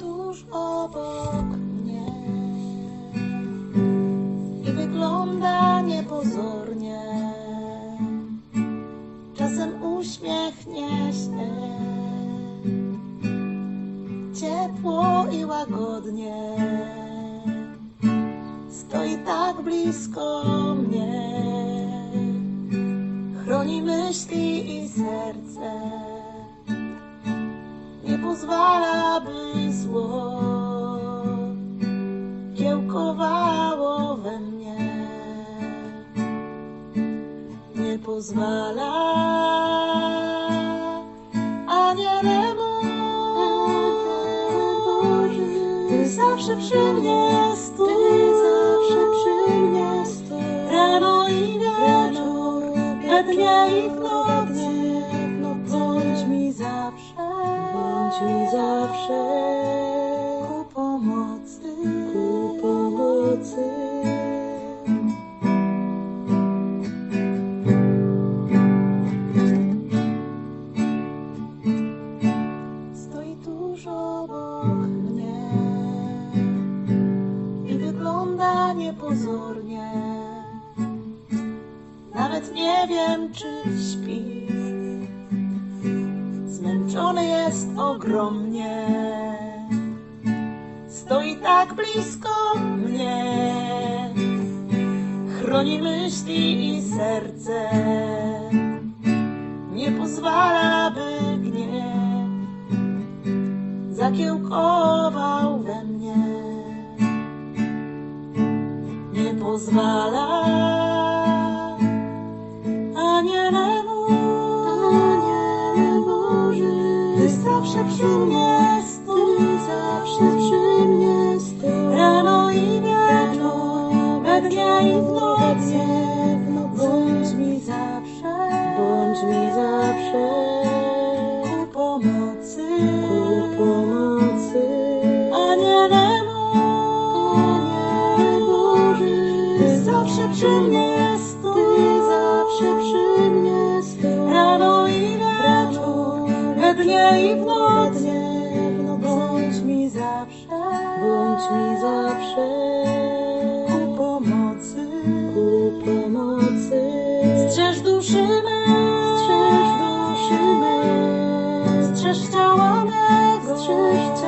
Tuż obok mnie i wygląda niepozornie. Czasem uśmiechnie się ciepło i łagodnie. Stoi tak blisko mnie, chroni myśli i serce pozwala, by zło kiełkowało we mnie. Nie pozwala anielemu Ty zawsze przy mnie stój. Rano i wieczór, we dnie i w nocy, wygląda niepozornie. Nawet nie wiem, czy śpi. Zmęczony jest ogromnie. Stoi tak blisko mnie. Chroni myśli i serce. Nie pozwala, by gniew zakiełkował pozwala anielemu, aniele Boży, Ty zawsze przy mnie zawsze, bądź mi zawsze. Ku pomocy, ku pomocy. Strzeż duszy me, strzeż duszy me, strzeż ciała mego, strzeż